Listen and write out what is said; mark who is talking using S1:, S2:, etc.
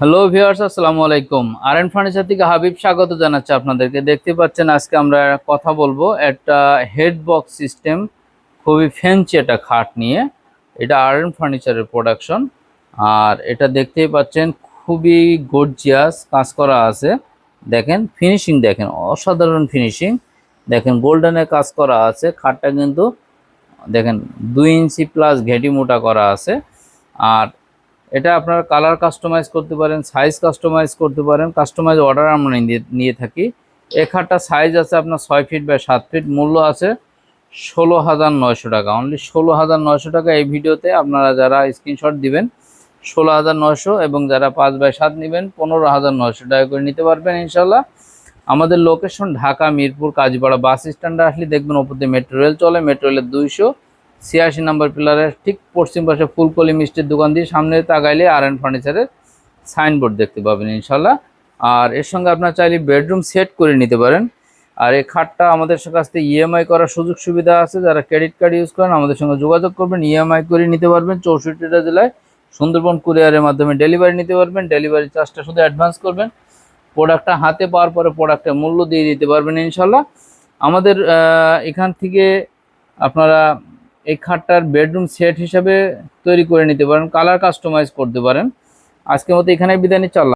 S1: Hello viewers আসসালামু আলাইকুম। আর N furniture থেকে হাবিব স্বাগত জানাচ্ছি আপনাদেরকে। দেখতে পাচ্ছেন আজকে আমরা কথা বলব একটা হেড বক্স সিস্টেম খুবই ফ্যান্সি একটা খাট নিয়ে। এটা আর এন ফার্নিচারের প্রোডাকশন আর এটা দেখতেই পাচ্ছেন, খুবই গর্জিয়াস কাজ করা আছে। দেখেন ফিনিশিং দেখেন, অসাধারণ ফিনিশিং দেখেন গোল্ডেনের কাজ করা আছে। খাটটা কিন্তু, দেখেন, দুই ইঞ্চি প্লাস ঘেটি মোটা করা আছে। আর এটা আপনারা কালার কাস্টমাইজ করতে পারেন সাইজ কাস্টমাইজ করতে পারেন কাস্টমাইজ অর্ডার আমরা নিয়ে থাকি। এ সাইজ আছে আপনার ছয় ফিট বা সাত ফিট মূল্য আছে ষোলো হাজার নয়শো টাকা। অনলি ষোলো হাজার নয়শো টাকা এই ভিডিওতে আপনারা যারা স্ক্রিনশট দিবেন ষোলো হাজার নয়শো এবং যারা পাঁচ বাই সাত নেবেন পনেরো হাজার নয়শো টাকা করে নিতে পারবেন ইনশাল্লাহ আমাদের লোকেশন ঢাকা মিরপুর কাজীপাড়া বাস স্ট্যান্ডে আসলে দেখবেন ওপর দিয়ে মেট্রো রেল চলে মেট্রো রেলের দুইশো। ছিয়াশি নম্বর পিলারের ঠিক পশ্চিম পাশে ফুলকলি মিষ্টির দোকান দিয়ে সামনে তাকাইলে আর এন ফার্নিচারের সাইনবোর্ড দেখতে পাবেন ইনশাল্লাহ আর এর সঙ্গে আপনার চাইলে বেডরুম সেট করে নিতে পারেন। আর এই খাটটা আমাদের কাছ থেকে ইএমআই করার সুযোগ সুবিধা আছে। যারা ক্রেডিট কার্ড ইউজ করেন, আমাদের সঙ্গে যোগাযোগ করবেন ইএমআই করে নিতে পারবেন। চৌষট্টিটা জেলায় সুন্দরবন কুরিয়ারের মাধ্যমে ডেলিভারি নিতে পারবেন। ডেলিভারি চার্জটা শুধু অ্যাডভান্স করবেন। প্রোডাক্টটা হাতে পাওয়ার পরে প্রোডাক্টের মূল্য দিয়ে দিতে পারবেন ইনশাল্লাহ আমাদের এখান থেকে আপনারা এই খাটটার বেডরুম সেট হিসাবে তৈরি করে নিতে পারেন কালার কাস্টমাইজ করতে পারেন। আজকের মতো এখানে বিদায় নিয়ে আল্লাহ